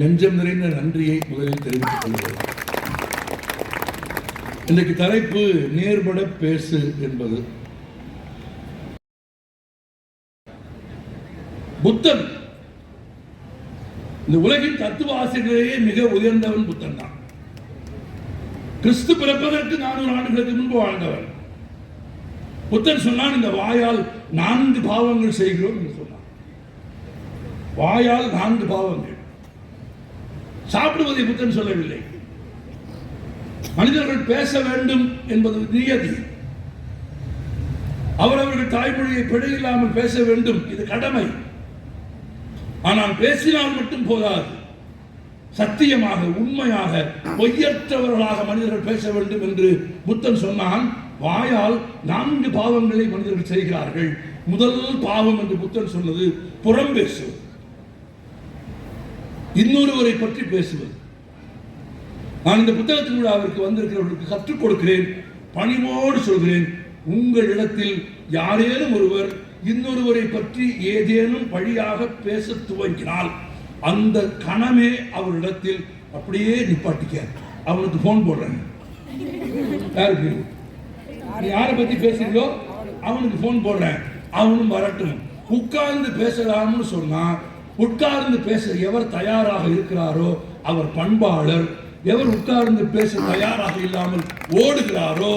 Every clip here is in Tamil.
நெஞ்சம் நிறைந்த நன்றியை முதலில் தெரிவித்துக் கொள்கிறேன். இன்றைக்கு தலைப்பு நேர்பட பேசு என்பது. புத்தன். இந்த உலகின் தத்துவ ஆசிரியர்களையே மிக உயர்ந்தவன் புத்தன் தான். கிறிஸ்து பிறப்பதற்கு நானூறு ஆண்டுகளுக்கு முன்பு வாழ்ந்தவன். புத்தன் சொன்னான் இந்த வாயால் நான்கு பாவங்கள் செய்கிறோம் என்று சொன்னான். வாயால் நான்கு பாவங்கள். சாப்பிடுவதை புத்தன் சொல்லவில்லை. மனிதர்கள் பேச வேண்டும் என்பது நியதி. அவரவர்கள் தாய்மொழியை பிழையில்லாமல் பேச வேண்டும் இது கடமை. ஆனால் பேசினால் மட்டும் போதாது. சத்தியமாக உண்மையாக பொய்யற்றவர்களாக மனிதர்கள் பேச வேண்டும் என்று புத்தன் சொன்னான். வாயால் நான்கு பாவங்களை மனிதர்கள் செய்கிறார்கள். முதல் பாவம் என்று புத்தன் சொன்னது புறம் பேசுவது இன்னொருவரை பற்றி பேசுவது. நான் இந்த புத்தகத்தின் அவருக்கு வந்திருக்கிறவர்களுக்கு கற்றுக் கொடுக்கிறேன் பணிவோடு சொல்கிறேன் உங்களிடத்தில் யாரேனும் ஒருவர் இன்னொருவரை பற்றி ஏதேனும் வழியாக பேச துவங்கினால் அந்த கணமே அவரிடத்தில் அப்படியே நிப்பாட்டிக்க அவனுக்கு போன் போடுறேன் யாருக்கு? யாரை பத்தி பேசுறீங்களோ அவனுக்கு போன் போடுறேன். அவனும் வரட்டும். உட்கார்ந்து பேசலாம்னு சொன்னா உட்கார்ந்து பேச எவர் தயாராக இருக்கிறாரோ அவர் பண்பாளர். எவர் உட்கார்ந்து பேச தயாராக இல்லாமல் ஓடுகிறாரோ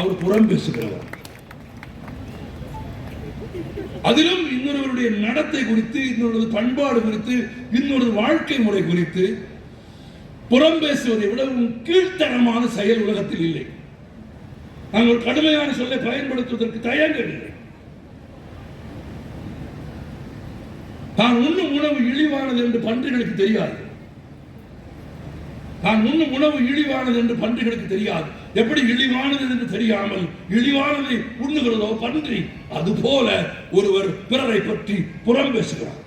அவர் புறம் பேசுகிறார் அதிலும் இன்னொருவருடைய நடத்தை குறித்து இன்னொரு பண்பாடு குறித்து இன்னொரு வாழ்க்கை முறை குறித்து புறம் பேசுவதை விடவும் கீழ்த்தரமான செயல் உலகத்தில் இல்லை. நாங்கள் கடுமையான சொல்லை பயன்படுத்துவதற்கு தயங்கவில்லை. தான் உண்ணும் உணவு இழிவானது என்று பன்றிகளுக்கு தெரியாது. தான் உண்ணும் உணவு இழிவானது என்று பன்றிகளுக்கு தெரியாது. எப்படி இழிவானது என்று தெரியாமல் இழிவானதை உண்ணுகிறதோ பன்றி அதுபோல ஒருவர் பிறரை பற்றி புறம் பேசுகிறார்.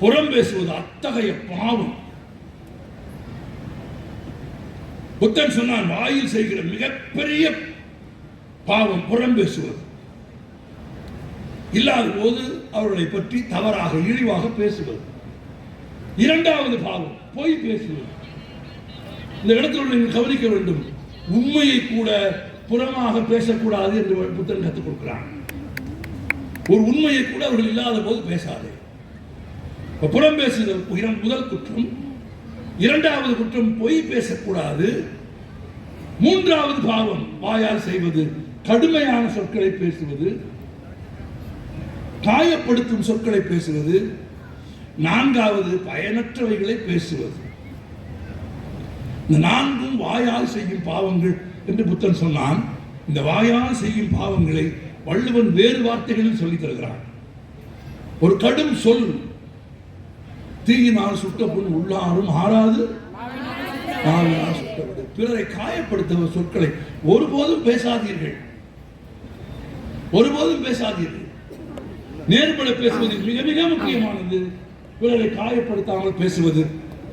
புறம் பேசுவது அத்தகைய பாவம். புத்தன் சொன்னான் வாயில் செய்கிற மிகப்பெரிய பாவம் புறம் பேசுவது. இல்லாத போது அவர்களை பற்றி தவறாக இழிவாக பேசுவது. இரண்டாவது பாவம் பொய் பேசுவது. இந்த இடத்தில் நீங்கள் கவனிக்க வேண்டும். உண்மையை கூட புறமாக பேசக்கூடாது என்று புத்தன் கற்றுக் கொடுக்கிறான். ஒரு உண்மையை கூட அவர்கள் இல்லாத போது பேசாதே. புறம் பேசுதல் முதல் குற்றம் இரண்டாவது குற்றம் பொய் பேசக்கூடாது. மூன்றாவது பாவம் வாயால் செய்வது கடுமையான சொற்களை பேசுவது காயப்படுத்தும் சொற்களை பேசுவது. நான்காவது பயனற்றவைகளை பேசுவது. இந்த நான்கும் வாயால் செய்யும் பாவங்கள் என்று புத்தன் சொன்னான். இந்த வாயால் செய்யும் பாவங்களை வள்ளுவன் வேறு வார்த்தைகளில் சொல்லித் தருகிறான். ஒரு கடும் சொல் தீயினால் சுட்ட புண் உள்ளாரும் ஆறாது ஆவியினால் சுட்டவிடு பிறரை காயப்படுத்தும் சொற்களை ஒருபோதும் பேசாதீர்கள். ஒருபோதும் பேசாதீர்கள். நேர்மலை பேசுவது மிக மிக முக்கியமானது. பிறரை காயப்படுத்தாமல் பேசுவது